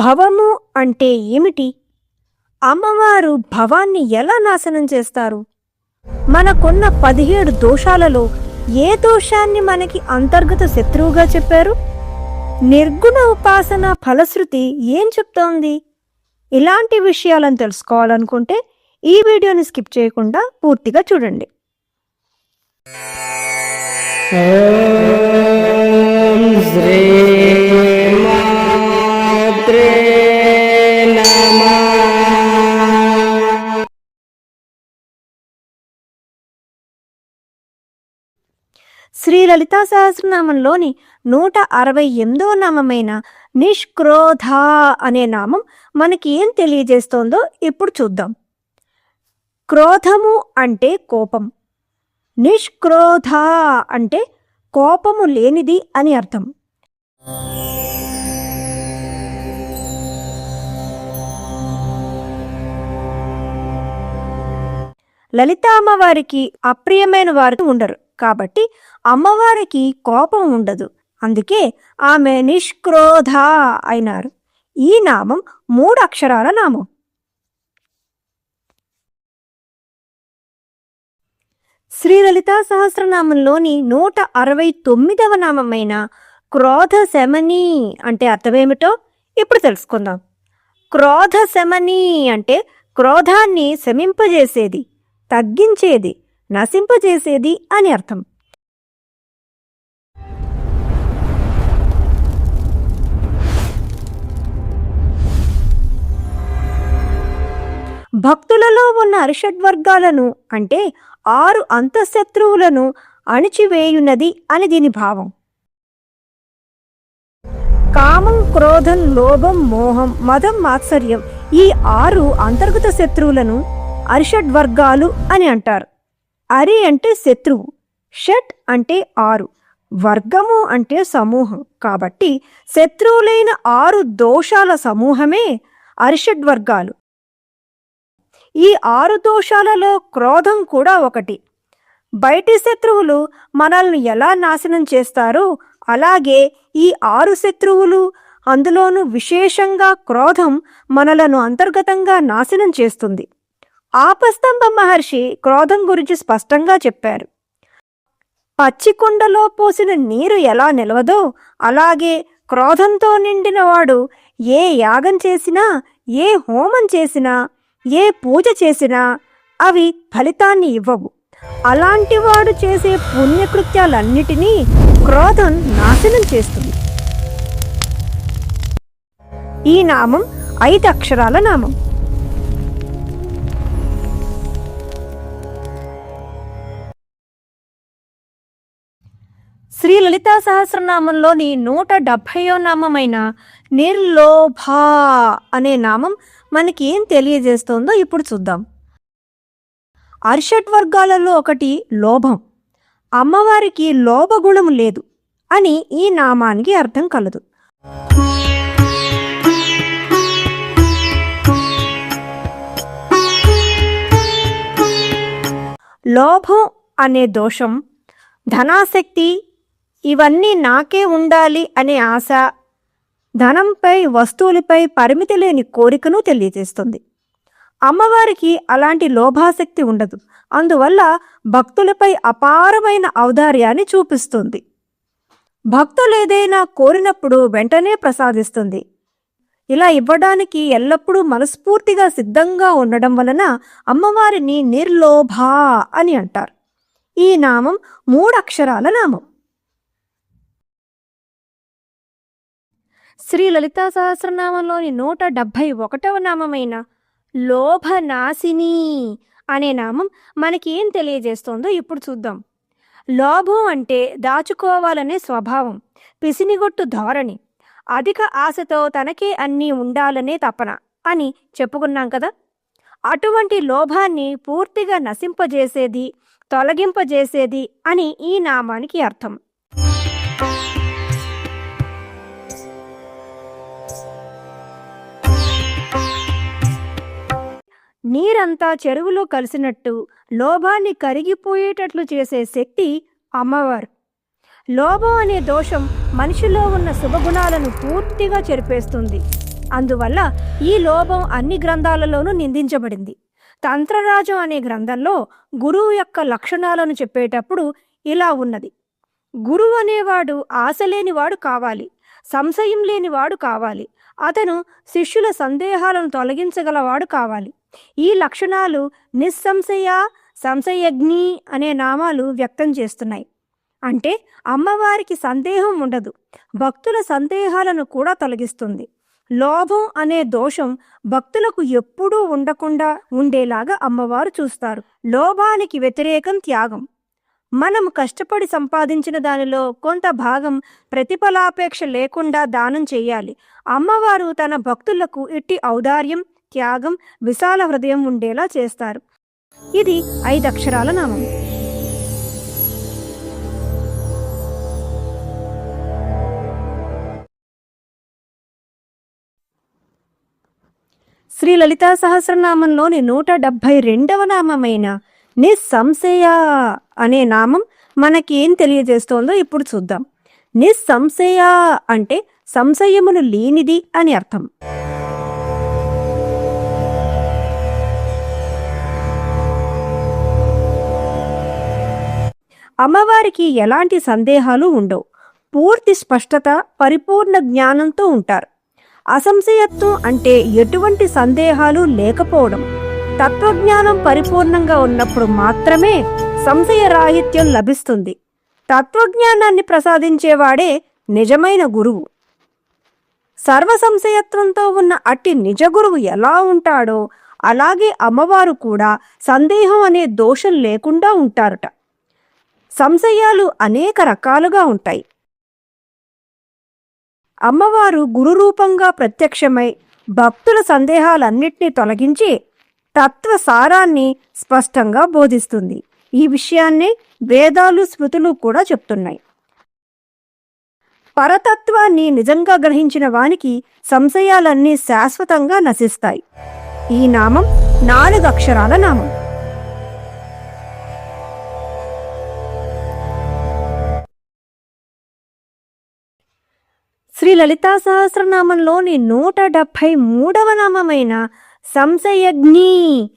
భవము అంటే ఏమిటి? అమ్మవారు భవాన్ని ఎలా నాశనం చేస్తారు? మనకున్న పదిహేడు దోషాలలో ఏ దోషాన్ని మనకి అంతర్గత శత్రువుగా చెప్పారు? నిర్గుణ ఉపాసన ఫలశ్రుతి ఏం చెప్తోంది? ఇలాంటి విషయాలను తెలుసుకోవాలనుకుంటే ఈ వీడియోని స్కిప్ చేయకుండా పూర్తిగా చూడండి. శ్రీ శ్రీ లలితా సహస్రనామంలోని నూట అరవై ఎనిమిదో నామమైన నిష్క్రోధ అనే నామం మనకి ఏం తెలియజేస్తోందో ఇప్పుడు చూద్దాం. క్రోధము అంటే కోపం. నిష్క్రోధ అంటే కోపము లేనిది అని అర్థం. లలిత అమ్మవారికి అప్రియమైన వారు ఉండరు. కాబట్టి అమ్మవారికి కోపం ఉండదు. అందుకే ఆమె నిష్క్రోధ అయినారు. ఈ నామం మూడు అక్షరాల నామం. శ్రీ లలితా సహస్రనామంలోని నూట అరవై తొమ్మిదవ నామమైన క్రోధ శమని అంటే అర్థమేమిటో ఇప్పుడు తెలుసుకుందాం. క్రోధ శమని అంటే క్రోధాన్ని శమింపజేసేది తగ్గించేది నశింపజేసేది అని అర్థం. భక్తులలో ఉన్న అరిషడ్వర్గాలను అంటే ఆరు అంతఃశత్రువులను అణిచివేయున్నది అని దీని భావం. కామం క్రోధం లోభం మోహం మదం మాత్సర్యం ఈ ఆరు అంతర్గత శత్రువులను అరిషడ్వర్గాలు అని అంటారు. అరి అంటే శత్రువు షట్ అంటే ఆరు వర్గము అంటే సమూహం. కాబట్టి శత్రువులైన ఆరు దోషాల సమూహమే అరిషడ్వర్గాలు ఈ ఆరు దోషాలలో క్రోధం కూడా ఒకటి. బయటి శత్రువులు మనల్ని ఎలా నాశనం చేస్తారో అలాగే ఈ ఆరు శత్రువులు అందులోనూ విశేషంగా క్రోధం మనలను అంతర్గతంగా నాశనం చేస్తుంది. ఆపస్తంభ మహర్షి క్రోధం గురించి స్పష్టంగా చెప్పారు. పచ్చికుండలో పోసిన నీరు ఎలా నిలవదో అలాగే క్రోధంతో నిండిన వాడు ఏ యాగం చేసినా ఏ హోమం చేసినా ఏ పూజ చేసినా అవి ఫలితాన్ని ఇవ్వవు. అలాంటి వాడు చేసే పుణ్యకృత్యాలన్నిటినీ క్రోధం నాశనం చేస్తుంది. ఈ నామం ఐదు అక్షరాల నామం. శ్రీ లలితా సహస్రనామంలోని నూట డెబ్భైయో నామమైన నిర్లోభ అనే నామం మనకి ఏం తెలియజేస్తోందో ఇప్పుడు చూద్దాం. అర్షడ్ వర్గాలలో ఒకటి లోభం. అమ్మవారికి లోభగుణం లేదు అని ఈ నామానికి అర్థం కలదు. లోభం అనే దోషం ధనాసక్తి ఇవన్నీ నాకే ఉండాలి అనే ఆశ ధనంపై వస్తువులపై పరిమితి లేని కోరికను తెలియజేస్తుంది. అమ్మవారికి అలాంటి లోభాసక్తి ఉండదు. అందువల్ల భక్తులపై అపారమైన ఔదార్యాన్ని చూపిస్తుంది. భక్తులు ఏదైనా కోరినప్పుడు వెంటనే ప్రసాదిస్తుంది. ఇలా ఇవ్వడానికి ఎల్లప్పుడూ మనస్ఫూర్తిగా సిద్ధంగా ఉండడం వలన అమ్మవారిని నిర్లోభ అని అంటారు. ఈ నామం మూడు అక్షరాల నామం. శ్రీ లలితా సహస్రనామంలోని నూట డెబ్భై ఒకటవ నామమైన లోభనాశిని అనే నామం మనకి ఏం తెలియజేస్తోందో ఇప్పుడు చూద్దాం. లోభం అంటే దాచుకోవాలనే స్వభావం పిసినిగొట్టు ధోరణి అధిక ఆశతో తనకే అన్నీ ఉండాలనే తపన అని చెప్పుకున్నాం కదా. అటువంటి లోభాన్ని పూర్తిగా నశింపజేసేది తొలగింపజేసేది అని ఈ నామానికి అర్థం. నీరంతా చెరువులో కలిసినట్టు లోభాన్ని కరిగిపోయేటట్లు చేసే శక్తి అమ్మవారు. లోభం అనే దోషం మనిషిలో ఉన్న శుభగుణాలను పూర్తిగా చెరిపేస్తుంది. అందువల్ల ఈ లోభం అన్ని గ్రంథాలలోనూ నిందించబడింది. తంత్రరాజు అనే గ్రంథంలో గురువు యొక్క లక్షణాలను చెప్పేటప్పుడు ఇలా ఉన్నది. గురువు అనేవాడు ఆశలేనివాడు కావాలి. సంశయం లేనివాడు కావాలి. అతను శిష్యుల సందేహాలను తొలగించగలవాడు కావాలి. ఈ లక్షణాలు నిస్సంశయ సంశయజ్ఞి అనే నామాలు వ్యక్తం చేస్తున్నాయి. అంటే అమ్మవారికి సందేహం ఉండదు. భక్తుల సందేహాలను కూడా తొలగిస్తుంది. లోభం అనే దోషం భక్తులకు ఎప్పుడూ ఉండకుండా ఉండేలాగా అమ్మవారు చూస్తారు. లోభానికి వ్యతిరేకం త్యాగం. మనం కష్టపడి సంపాదించిన దానిలో కొంత భాగం ప్రతిఫలాపేక్ష లేకుండా దానం చేయాలి. అమ్మవారు తన భక్తులకు ఇట్టి ఔదార్యం త్యాగం విశాల హృదయం ఉండేలా చేస్తారు. ఇది ఐదు అక్షరాల నామం. శ్రీ లలితా సహస్రనామంలోని నూట డెబ్భై రెండవ నామమైన నిస్సంశయ అనే నామం మనకి ఏం తెలియజేస్తోందో ఇప్పుడు చూద్దాం. నిస్సంశయ అంటే సంశయములు లేనిది అని అర్థం. అమ్మవారికి ఎలాంటి సందేహాలు ఉండవు. పూర్తి స్పష్టత పరిపూర్ణ జ్ఞానంతో ఉంటారు. అసంశయత్వం అంటే ఎటువంటి సందేహాలు లేకపోవడం. తత్వజ్ఞానం పరిపూర్ణంగా ఉన్నప్పుడు మాత్రమే సంశయ రాహిత్యం లభిస్తుంది. తత్వజ్ఞానాన్ని ప్రసాదించేవాడే నిజమైన గురువు. సర్వ సంశయత్వంతో ఉన్న అట్టి నిజ గురువు ఎలా ఉంటాడో అలాగే అమ్మవారు కూడా సందేహం అనే దోషం లేకుండా ఉంటారట. సంశయాలు అనేక రకాలుగా ఉంటాయి. అమ్మవారు గురు రూపంగా ప్రత్యక్షమై భక్తుల సందేహాలన్నింటినీ తొలగించి తత్వ సారాన్ని స్పష్టంగా బోధిస్తుంది. ఈ విషయాన్ని వేదాలు స్మృతులు కూడా చెప్తున్నాయి. పరతత్వాన్ని నిజంగా గ్రహించిన వానికి సంశయాలన్నీ శాశ్వతంగా నశిస్తాయి. ఈ నామం నాలుగు అక్షరాల నామం. శ్రీ లలితా సహస్రనామంలోని నూట డెబ్భై మూడవ నామమైన సంశయజ్ఞి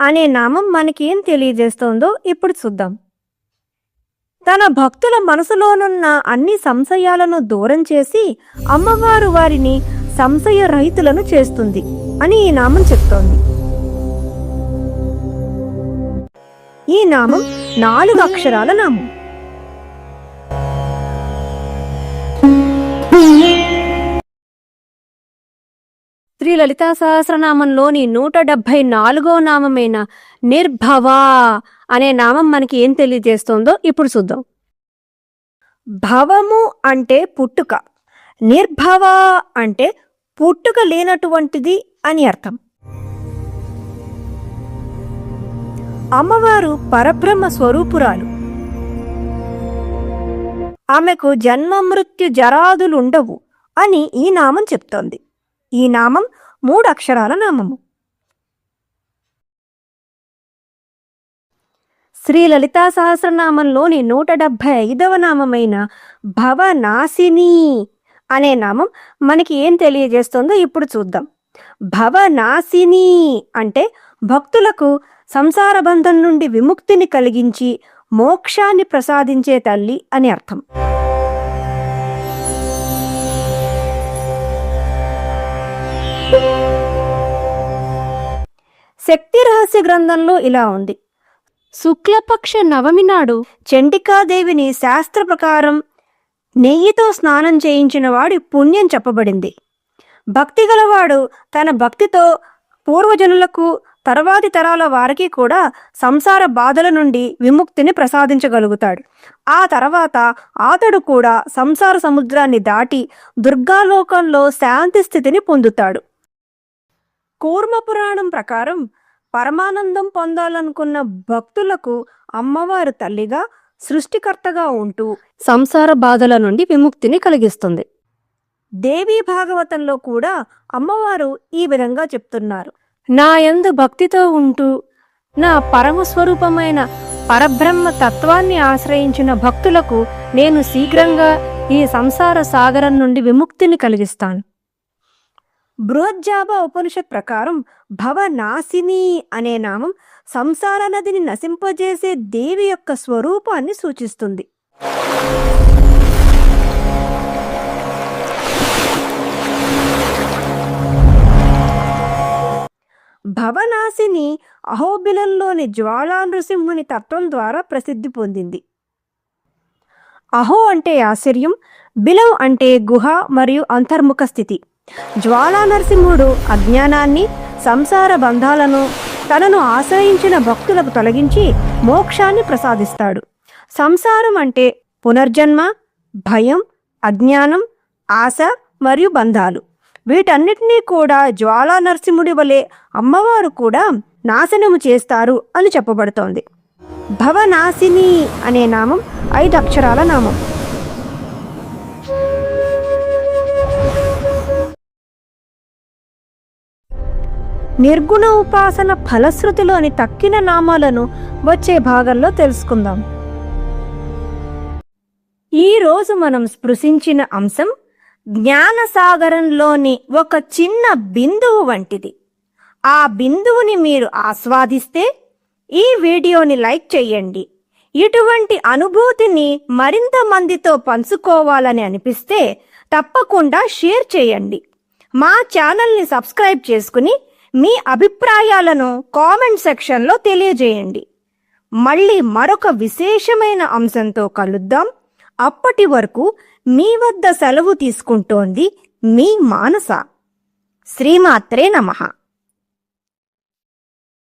అనే నామం మనకేం తెలియజేస్తోందో ఇప్పుడు చూద్దాం. తన భక్తుల మనసులోనున్న అన్ని సంశయాలను దూరం చేసి అమ్మవారు వారిని సంశయ రహితులను చేస్తుంది అని ఈ నామం చెప్తోంది. ఈ నామం నాలుగు అక్షరాల నామం. లలితా సహస్రనామంలోని నూట డెబ్భై నాలుగో నామమైన నిర్భవ అనే నామం మనకి ఏం తెలియజేస్తోందో ఇప్పుడు చూద్దాం. భవము అంటే పుట్టుక నిర్భవ అంటే పుట్టుక లేనటువంటిది అని అర్థం. అమ్మవారు పరబ్రహ్మ స్వరూపురాలు. ఆమెకు జన్మ మృత్యు జరాదులుండవు అని ఈ నామం చెప్తోంది. ఈ నామం మూడు అక్షరాల నామము. శ్రీ లలితా సహస్రనామంలోని నూట డెబ్భై ఐదవ నామమైన భవనాశిని అనే నామం మనకి ఏం తెలియజేస్తుందో ఇప్పుడు చూద్దాం. భవనాశిని అంటే భక్తులకు సంసార బంధం నుండి విముక్తిని కలిగించి మోక్షాన్ని ప్రసాదించే తల్లి అని అర్థం. శక్తి రహస్య గ్రంథంలో ఇలా ఉంది. శుక్లపక్ష నవమి నాడు చండికాదేవిని శాస్త్ర ప్రకారం నెయ్యితో స్నానం చేయించిన వాడి పుణ్యం చెప్పబడింది. భక్తి గలవాడు తన భక్తితో పూర్వజనులకు తర్వాతి తరాల వారికి కూడా సంసార బాధల నుండి విముక్తిని ప్రసాదించగలుగుతాడు. ఆ తర్వాత అతడు కూడా సంసార సముద్రాన్ని దాటి దుర్గాలోకంలో శాంతి స్థితిని పొందుతాడు. కూర్మ పురాణం ప్రకారం పరమానందం పొందాలనుకున్న భక్తులకు అమ్మవారు తల్లిగా సృష్టికర్తగా ఉంటూ సంసార బాధల నుండి విముక్తిని కలిగిస్తుంది. దేవీ భాగవతంలో కూడా అమ్మవారు ఈ విధంగా చెప్తున్నారు. నా యందు భక్తితో ఉంటూ నా పరమస్వరూపమైన పరబ్రహ్మ తత్వాన్ని ఆశ్రయించిన భక్తులకు నేను శీఘ్రంగా ఈ సంసార సాగరం నుండి విముక్తిని కలిగిస్తాను. బృహజ్జాబా ఉపనిషత్ ప్రకారం భవనాశిని అనే నామం సంసార నదిని నశింపజేసే దేవి యొక్క స్వరూపాన్ని సూచిస్తుంది. భవనాశిని అహోబిలంలోని జ్వాలా నృసింహుని తత్వం ద్వారా ప్రసిద్ధి పొందింది. అహో అంటే ఆశ్చర్యం బిలం అంటే గుహ మరియు అంతర్ముఖ స్థితి. జ్వాలా నరసింహుడు అజ్ఞానాన్ని సంసార బంధాలను తనను ఆశ్రయించిన భక్తులకు తొలగించి మోక్షాన్ని ప్రసాదిస్తాడు. సంసారం అంటే పునర్జన్మ భయం అజ్ఞానం ఆశ మరియు బంధాలు. వీటన్నిటినీ కూడా జ్వాలా నరసింహుడి వలె అమ్మవారు కూడా నాశనము చేస్తారు అని చెప్పబడుతోంది. భవనాశిని అనే నామం ఐదు అక్షరాల నామం. నిర్గుణ ఉపాసన ఫలశ్రుతిలోని తక్కిన నామాలను వచ్చే భాగంలో తెలుసుకుందాం. ఈరోజు మనం స్పృశించిన అంశం జ్ఞానసాగరంలోని ఒక చిన్న బిందువు వంటిది. ఆ బిందువుని మీరు ఆస్వాదిస్తే ఈ వీడియోని లైక్ చేయండి. ఇటువంటి అనుభూతిని మరింత మందితో పంచుకోవాలని అనిపిస్తే తప్పకుండా షేర్ చేయండి. మా ఛానల్ని సబ్స్క్రైబ్ చేసుకుని మీ అభిప్రాయాలను కామెంట్ సెక్షన్లో తెలియజేయండి. మళ్ళీ మరొక విశేషమైన అంశంతో కలుద్దాం. అప్పటి వరకు మీ వద్ద సెలవు తీసుకుంటోంది మీ మానస. శ్రీమాత్రే నమః.